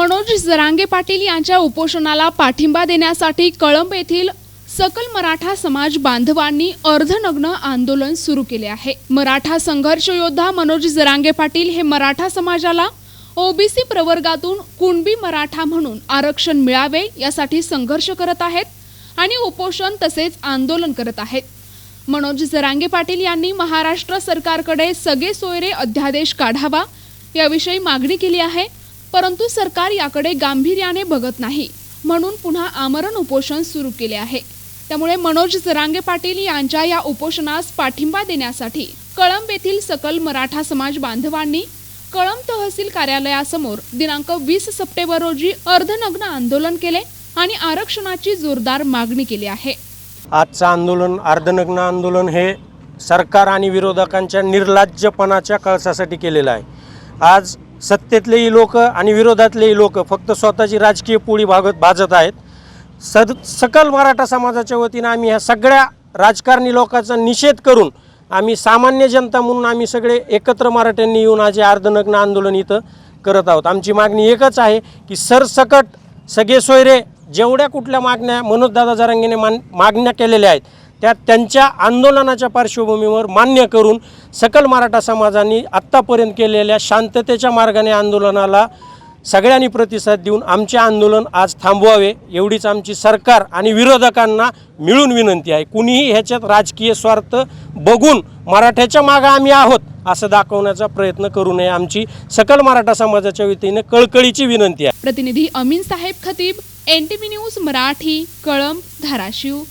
मनोज जरांगे पाटील यांच्या उपोषणाला पाठिंबा देण्यासाठी कळंब येथील सकल मराठा समाज बांधवांनी अर्धनग्न आंदोलन सुरू केले आहे. मराठा संघर्ष योद्धा मनोज जरांगे पाटील हे मराठा समाजाला ओबीसी प्रवर्गातून कुणबी मराठा म्हणून आरक्षण मिळावे यासाठी संघर्ष करत आहेत आणि उपोषण तसेच आंदोलन करत आहेत. मनोज जरांगे पाटील यांनी महाराष्ट्र सरकारकडे सगळे सोयरे अध्यादेश काढावा याविषयी मागणी केली आहे. परंतु सरकार याकडे गांभीर्याने बघत नाही. म्हणून पुन्हा आमरण उपोषण सुरू केले आहे. त्यामुळे मनोज जरांगे पाटील यांच्या या उपोषणास पाठिंबा देण्यासाठी कळंब येथील सकल मराठा समाज बांधवांनी कळंब तहसील कार्यालयासमोर दिनांक वीस सप्टेंबर रोजी अर्धनग्न आंदोलन केले आणि आरक्षणाची जोरदार मागणी केली आहे. आजचं आंदोलन अर्धनग्न आंदोलन हे सरकार आणि विरोधकांच्या निर्लाज्यपणाच्या कळसासाठी केलेलं आहे. आज सत्तेतलेही लोक आणि विरोधातलेही लोक फक्त स्वतःची राजकीय पोळी भागत भाजत आहेत. सद सकल मराठा समाजाच्या वतीनं आम्ही ह्या सगळ्या राजकारणी लोकांचा निषेध करून आम्ही सामान्य जनता म्हणून आम्ही सगळे एकत्र मराठ्यांनी येऊन आज अर्धनग्न आंदोलन इथं करत आहोत. आमची मागणी एकच आहे की सरसकट सगळे सोयरे जेवढ्या कुठल्या मागण्या मनोजदादा जरांगेने मान मागण्या केलेल्या आहेत त्या त्यांच्या आंदोलनाच्या पार्श्वभूमीवर मान्य करून सकल मराठा समाजाने आत्तापर्यंत केलेल्या शांततेच्या मार्गाने आंदोलनाला सगळ्यांनी प्रतिसाद देऊन आमचे आंदोलन आज थांबवावे एवढीच आमची सरकार आणि विरोधकांना मिळून विनंती आहे. कुणीही ह्याच्यात राजकीय स्वार्थ बघून मराठ्याच्या मागं आम्ही आहोत असं दाखवण्याचा प्रयत्न करू नये. आमची सकल मराठा समाजाच्या वतीने कळकळीची विनंती आहे. प्रतिनिधी अमीन साहेब खतीब एन न्यूज मराठी कळंब धाराशिव.